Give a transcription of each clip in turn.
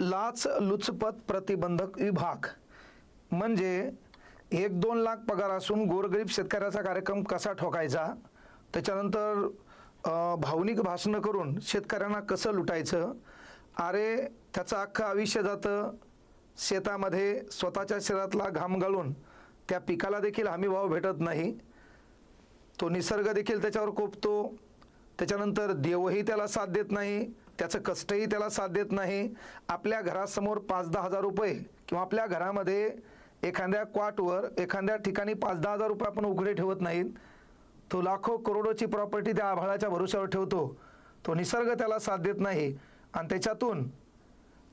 लाच लुचपत प्रतिबंधक विभाग. म्हणजे एक दोन लाख पगार असून गोरगरीब शेतकऱ्याचा कार्यक्रम कसा ठोकायचा? त्याच्यानंतर भावनिक भाषणं करून शेतकऱ्यांना कसं लुटायचं? अरे त्याचं अख्खं आयुष्य जातं शेतामध्ये स्वतःच्या शरीरातला घाम गाळून. त्या पिकाला देखील हमी भाव भेटत नाही. तो निसर्ग देखील त्याच्यावर कोपतो. त्याच्यानंतर देवही त्याला साथ देत नाही. त्याचं कष्टही त्याला साथ देत नाही. आपल्या घरासमोर पाच दहा हजार रुपये किंवा आपल्या घरामध्ये एखाद्या क्वाटवर एखाद्या ठिकाणी पाच दहा हजार रुपये आपण उघडे ठेवत नाहीत. तो लाखो करोडोची प्रॉपर्टी त्या आभाळाच्या भरोश्यावर ठेवतो. तो निसर्ग त्याला साथ देत नाही. आणि त्याच्यातून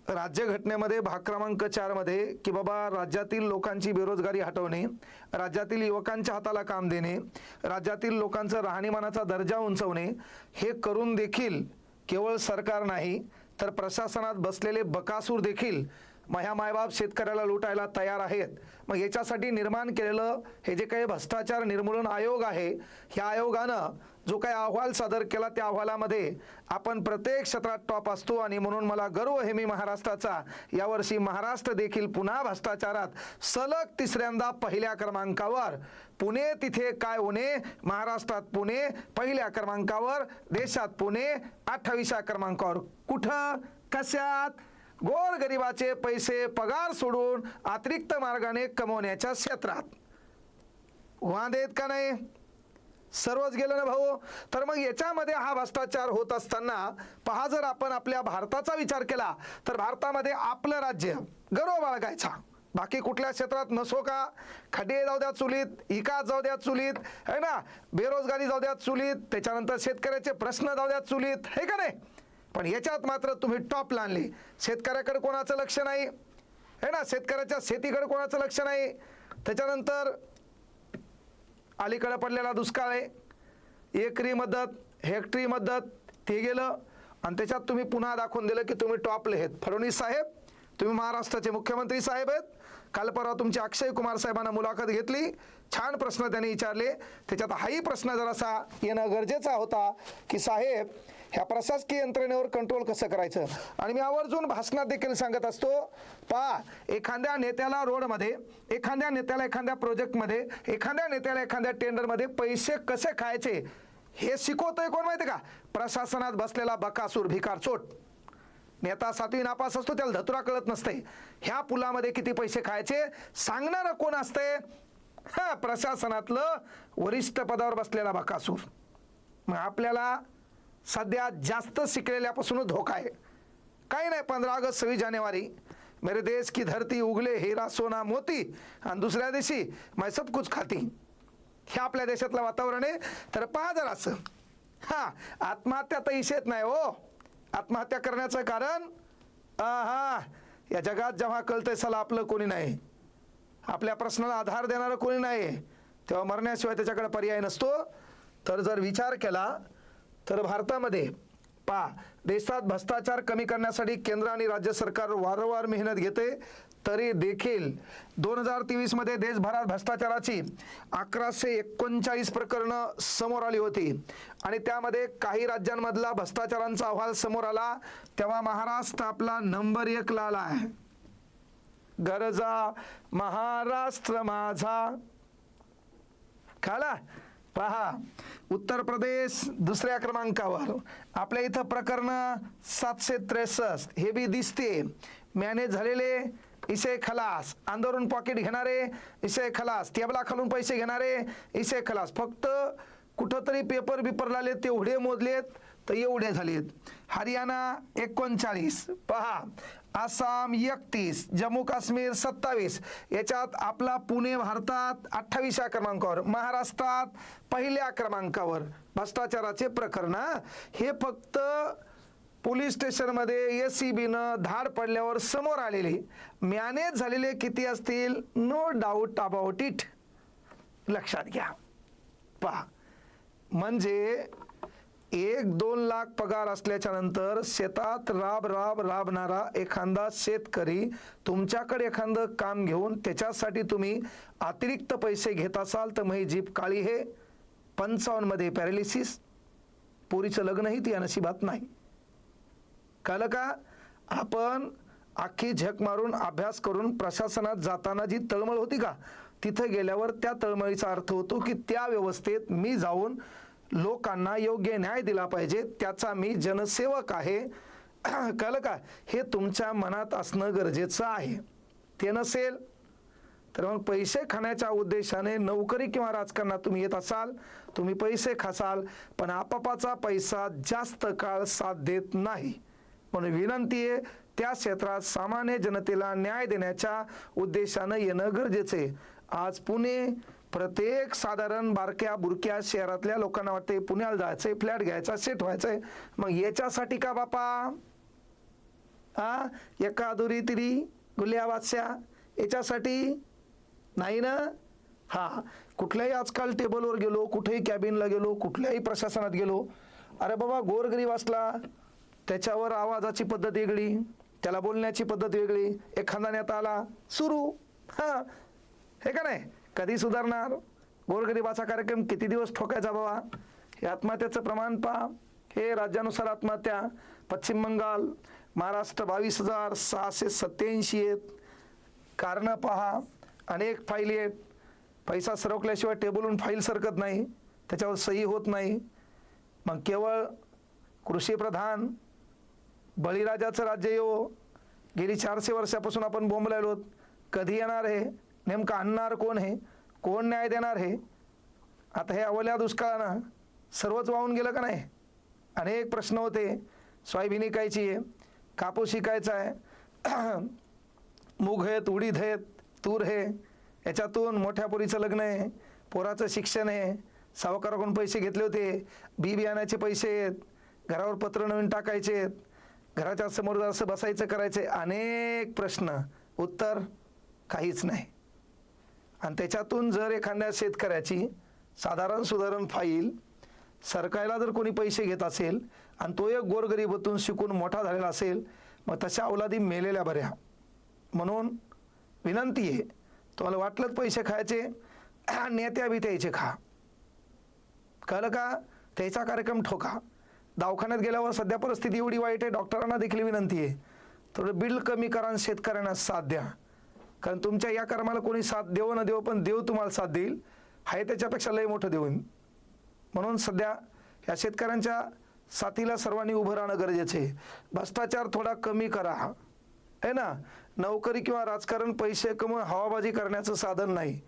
राज्यघटनेमध्ये भाग क्रमांक चारमध्ये की बाबा राज्यातील लोकांची बेरोजगारी हटवणे राज्यातील युवकांच्या हाताला काम देणे राज्यातील लोकांचं राहणीमानाचा दर्जा उंचवणे हे करून देखील केवळ सरकार नाही तर प्रशासनात बसलेले बकासूर देखील मग ह्या मायबाप शेतकऱ्याला लुटायला तयार आहेत. मग याच्यासाठी निर्माण केलेलं हे जे काही भ्रष्टाचार निर्मूलन आयोग आहे ह्या आयोगानं जो काही अहवाल सादर केला त्या अहवालामध्ये आपण प्रत्येक क्षेत्रात टॉप असतो आणि म्हणून मला गर्व हे मी महाराष्ट्राचा. यावर्षी महाराष्ट्र देखील पुन्हा भ्रष्टाचारात सलग तिसऱ्यांदा पहिल्या क्रमांकावर. पुणे तिथे काय होणे? महाराष्ट्रात पुणे पहिल्या क्रमांकावर. देशात पुणे अठ्ठावीसा क्रमांकावर. कुठं? कशात? गोरगरिबाचे पैसे पगार सोडून अतिरिक्त मार्गाने कमवण्याच्या क्षेत्रात. वांदेत का नाही? सर्वच गेलं ना भाऊ? तर मग याच्यामध्ये हा भ्रष्टाचार होत असताना पहा जर आपण आपल्या भारताचा विचार केला तर भारतामध्ये आपलं राज्य गर्व बाळगायचा बाकी कुठल्या क्षेत्रात नसो का? खडे जाऊ द्या चुलीत इका जाऊ द्या चुलीत है ना? बेरोजगारी जाऊ द्या चुलीत त्याच्यानंतर शेतकऱ्याचे प्रश्न जाऊ द्या चुलीत हे का नाही? पण याच्यात मात्र तुम्ही टॉपला आणले शेतकऱ्याकडे कोणाचं लक्ष नाही? आहे ना? शेतकऱ्याच्या शेतीकडे कोणाचं लक्ष नाही? त्याच्यानंतर अलीकडे पडलेला दुष्काळ आहे. एकरी मदत हेक्टरी मदत ते गेलं. आणि त्याच्यात तुम्ही पुन्हा दाखवून दिलं की तुम्ही टॉपले आहेत. फडणवीस साहेब तुम्ही महाराष्ट्राचे मुख्यमंत्री साहेब आहेत. काल परवा तुमचे अक्षय कुमार साहेबांना मुलाखत घेतली. छान प्रश्न त्यांनी विचारले. त्याच्यात हाही प्रश्न जरासा येणं गरजेचा होता की साहेब ह्या प्रशासकीय यंत्रणेवर कंट्रोल कसं करायचं? आणि मी आवर्जून भाषणात देखील सांगत असतो पहा एखाद्या नेत्याला रोडमध्ये एखाद्या नेत्याला एखाद्या प्रोजेक्टमध्ये एखाद्या नेत्याला एखाद्या टेंडरमध्ये पैसे कसे खायचे हे शिकवतंय कोण माहिती का? प्रशासनात बसलेला बकासूर भिकार चोट. नेता सातवी नापास असतो त्याला धतुरा कळत नसते. ह्या पुलामध्ये किती पैसे खायचे सांगणारं कोण असते? हा प्रशासनातलं वरिष्ठ पदावर बसलेला बकासूर. मग आपल्याला सध्या जास्त शिकलेल्यापासूनच धोका आहे. काही नाही पंधरा ऑगस्ट सव्वीस जानेवारी. मेरे देश की धरती उगले हिरा सोना मोती. आणि दुसऱ्या दिवशी मैं सब कुछ खाती. हे आपल्या देशातलं वातावरण आहे. तर पहा जर असं. हा आत्महत्या तर इशेत नाही हो. आत्महत्या करण्याचं कारण? हा या जगात जेव्हा कळतंय चला आपलं कोणी नाही. आपल्या प्रश्नाला आधार देणारं कोणी नाही. तेव्हा मरण्याशिवाय त्याच्याकडे पर्याय नसतो. तर जर विचार केला तर भारतामध्ये पा देशात भ्रष्टाचार कमी करण्यासाठी केंद्र आणि राज्य सरकार वारंवार मेहनत घेते तरी देखील दोन हजार तेवीसमध्ये देशभरात भ्रष्टाचाराची अकराशे एकोणचाळीस प्रकरणं समोर आली होती. आणि त्यामध्ये काही राज्यांमधला भ्रष्टाचारांचा अहवाल समोर आला तेव्हा महाराष्ट्र आपला नंबर एक आला आहे. गरजा महाराष्ट्र माझा. खाला पहा. उत्तर प्रदेश दुसऱ्या क्रमांकावर. आपल्या इथं प्रकरण सातशे त्रेसष्ट. हे बी दिसते. मॅनेज झालेले इसे खलास. आंदोलन पॉकेट घेणारे इसे खलास. टेबला खालून पैसे घेणारे इसे खलास. फक्त कुठंतरी पेपर बिपर लागले तेवढे मोजलेत तर एवढे झालेत. हरियाणा एकोणचाळीस. पहा आसाम एकतीस जम्मू काश्मीर सत्तावीस. याच्यात आपला पुणे भारतात अठ्ठावीसच्या क्रमांकावर महाराष्ट्रात पहिल्या क्रमांकावर. भ्रष्टाचाराचे प्रकरण हे. फक्त पोलीस स्टेशनमध्ये एस सी बीनं धाड पडल्यावर समोर आलेले. मॅनेज झालेले किती असतील? नो डाऊट अबाउट इट लक्षात घ्या. पहा म्हणजे एक दोन लाख पगार असल्याच्या नंतर शेतात राब राब राबणारा एखादा शेतकरी तुमच्याकडे एखादं काम घेऊन त्याच्यासाठी तुम्ही अतिरिक्त पैसे घेत असाल तर मग जीप काळी हे. पंचावन्नमध्ये पॅरालिसिस पोरीचं लग्नही ती नशिबात नाही. कळलं का? आपण अख्खी झक मारून अभ्यास करून प्रशासनात जाताना जी तळमळ होती का? तिथं गेल्यावर त्या तळमळीचा अर्थ होतो की त्या व्यवस्थेत मी जाऊन लोकांना योग्य न्याय दिला पाहिजे त्याचा मी जनसेवक आहे. कळलं का? हे तुमच्या मनात असणं गरजेचं आहे. ते नसेल तर मग पैसे खाण्याच्या उद्देशाने नोकरी किंवा राजकारणात तुम्ही येत असाल तुम्ही पैसे खासाल पण आपापाचा पैसा जास्त काळ साथ देत नाही. म्हणून विनंती आहे त्या क्षेत्रात सामान्य जनतेला न्याय देण्याच्या उद्देशानं येणं गरजेचं आहे. आज पुणे प्रत्येक साधारण बारक्या बुरक्या शहरातल्या लोकांना वाटते पुण्याला जायचंय फ्लॅट घ्यायचा सेट व्हायचंय. मग याच्यासाठी का बापा? हा एका दुरी तिरी गुल्या वाच्या याच्यासाठी? नाही ना? हा. कुठल्याही आजकाल टेबलवर गेलो कुठेही कॅबिनला गेलो कुठल्याही प्रशासनात गेलो अरे बाबा गोरगरीब असला त्याच्यावर आवाजाची पद्धत वेगळी त्याला बोलण्याची पद्धत वेगळी एखादा नेता आला सुरू. हा. हे का नाही? कधी सुधारणार? गोरगरिबाचा कार्यक्रम किती दिवस ठोकायचा बाबा? हे आत्महत्याचं प्रमाण पहा. हे राज्यानुसार आत्महत्या. पश्चिम बंगाल महाराष्ट्र बावीस हजार सहाशे सत्याऐंशी आहेत. कारणं पहा. अनेक फाईली आहेत. पैसा सरकल्याशिवाय टेबलहून फाईल सरकत नाही. त्याच्यावर सही होत नाही. मग केवळ कृषीप्रधान बळीराजाचं राज्य येऊ गेली चारशे वर्षापासून आपण बोंबलायलो कधी येणार हे? नेमकं आणणार कोण हे? कोण न्याय देणार हे? आता हे अवल्या दुष्काळानं सर्वच वाहून गेलं का नाही? अनेक प्रश्न होते. सोयाबीन इकायची आहे कापूस शिकायचा आहे मूग आहेत उडीद आहेत तूर आहे. याच्यातून मोठ्या पोरीचं लग्न आहे पोराचं शिक्षण आहे. सावकाराकडून पैसे घेतले होते. बी बियाण्याचे पैसे आहेत. घरावर पत्र नवीन टाकायचे आहेत. घराच्या समोर असं बसायचं करायचं अनेक प्रश्न. उत्तर काहीच नाही. आणि त्याच्यातून जर एखाद्या शेतकऱ्याची साधारण सुधारण फाईल सरकारला जर कोणी पैसे घेत असेल आणि तो एक गोरगरिबातून शिकून मोठा झालेला असेल मग तशा अवलादी मेलेल्या बऱ्या. म्हणून विनंती आहे तुम्हाला वाटलंच पैसे खायचे? नेत्या बी त्याचे खा. कळलं का? त्याचा कार्यक्रम ठोका. दवाखान्यात गेल्यावर सध्या परिस्थिती एवढी वाईट आहे डॉक्टरांना देखील विनंती आहे. थोडं बिल कमी करा आणि शेतकऱ्यांना साथ द्या. कारण तुमच्या या कर्माला कोणी साथ देव न देव पण देव तुम्हाला साथ देईल. आहे त्याच्यापेक्षा लय मोठं देऊन म्हणून सध्या या शेतकऱ्यांच्या साथीला सर्वांनी उभं राहणं गरजेचं आहे. भ्रष्टाचार थोडा कमी करा. आहे ना? नोकरी किंवा राजकारण पैसे कमवून हवाबाजी करण्याचं साधन नाही.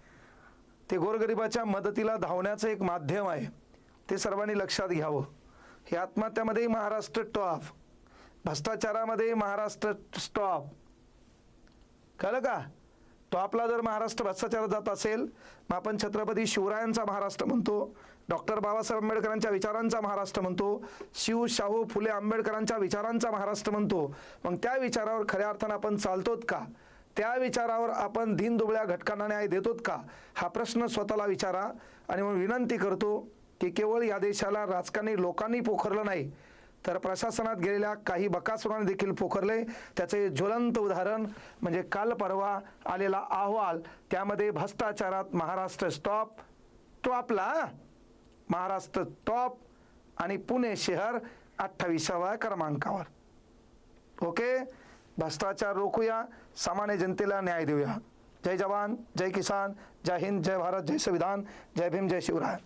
ते गोरगरिबाच्या मदतीला धावण्याचं एक माध्यम आहे. ते सर्वांनी लक्षात घ्यावं. हे आत्महत्यामध्ये महाराष्ट्र टॉप. भ्रष्टाचारामध्ये महाराष्ट्र स्टॉप कळलं का? तो आपला जर महाराष्ट्र भ्रष्टाचारात जात असेल मग आपण छत्रपती शिवरायांचा महाराष्ट्र म्हणतो डॉक्टर बाबासाहेब आंबेडकरांच्या विचारांचा महाराष्ट्र म्हणतो शिव शाहू फुले आंबेडकरांच्या विचारांचा महाराष्ट्र म्हणतो. मग त्या विचारावर खऱ्या अर्थानं आपण चालतोत का? त्या विचारावर आपण दीनदुबळ्या घटकांना न्याय देतोत का? हा प्रश्न स्वतःला विचारा आणि मग विनंती करतो की केवळ या देशाला राजकारणी लोकांनी पोखरलं नाही तर प्रशासनात गेलेल्या काही बकासुरांनी देखील पोखरले त्याचे ज्वलंत उदाहरण म्हणजे काल परवा आलेला अहवाल. त्यामध्ये भ्रष्टाचारात महाराष्ट्र स्टॉप टॉपला महाराष्ट्र टॉप आणि पुणे शहर अठ्ठावीसाव्या क्रमांकावर. ओके? भ्रष्टाचार रोखूया. सामान्य जनतेला न्याय देऊया. जय जवान जय किसान जय हिंद जय भारत जय संविधान जय भीम जय शिवराय.